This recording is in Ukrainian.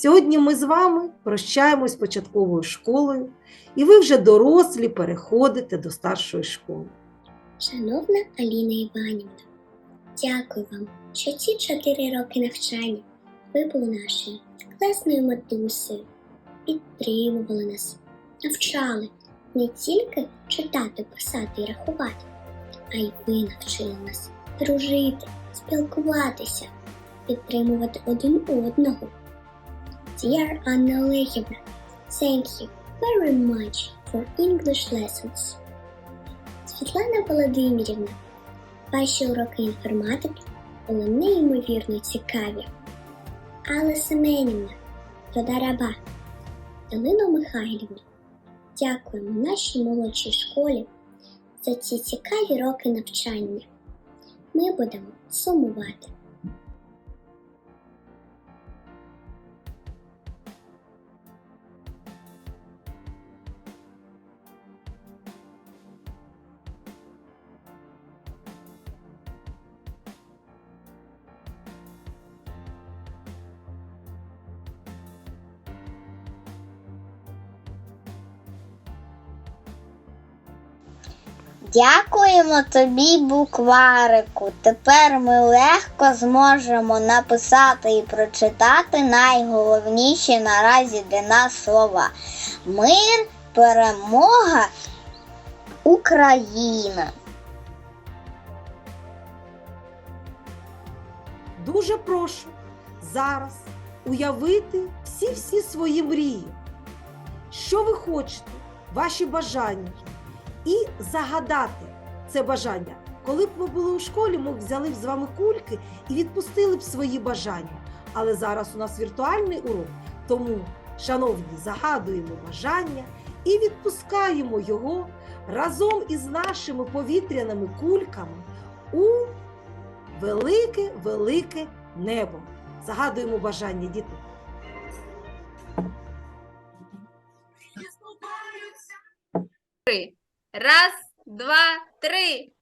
Сьогодні ми з вами прощаємось з початковою школою, і ви вже дорослі переходите до старшої школи. Шановна Аліна Іванівна, дякую вам, що ці чотири роки навчання ви були нашою класною матусею, підтримували нас, навчали не тільки читати, писати і рахувати, а й ви навчили нас дружити, спілкуватися, підтримувати один одного. Dear Anna Олегівна, thank you very much for English lessons. Світлана Володимирівна, ваші уроки інформатики були неймовірно цікаві. Алла Семенівна, Тодараба, Галина Михайлівна, дякуємо нашій молодшій школі за ці цікаві роки навчання. Ми будемо сумувати. Дякуємо тобі, букварику. Тепер ми легко зможемо написати і прочитати найголовніші наразі для нас слова. Мир, перемога, Україна. Дуже прошу зараз уявити всі-всі свої мрії, що ви хочете, ваші бажання, і загадати це бажання. Коли б ми були у школі, ми б взяли б з вами кульки і відпустили б свої бажання. Але зараз у нас віртуальний урок, тому, шановні, загадуємо бажання і відпускаємо його разом із нашими повітряними кульками у велике, велике небо. Загадуємо бажання, діти. Раз, два, три.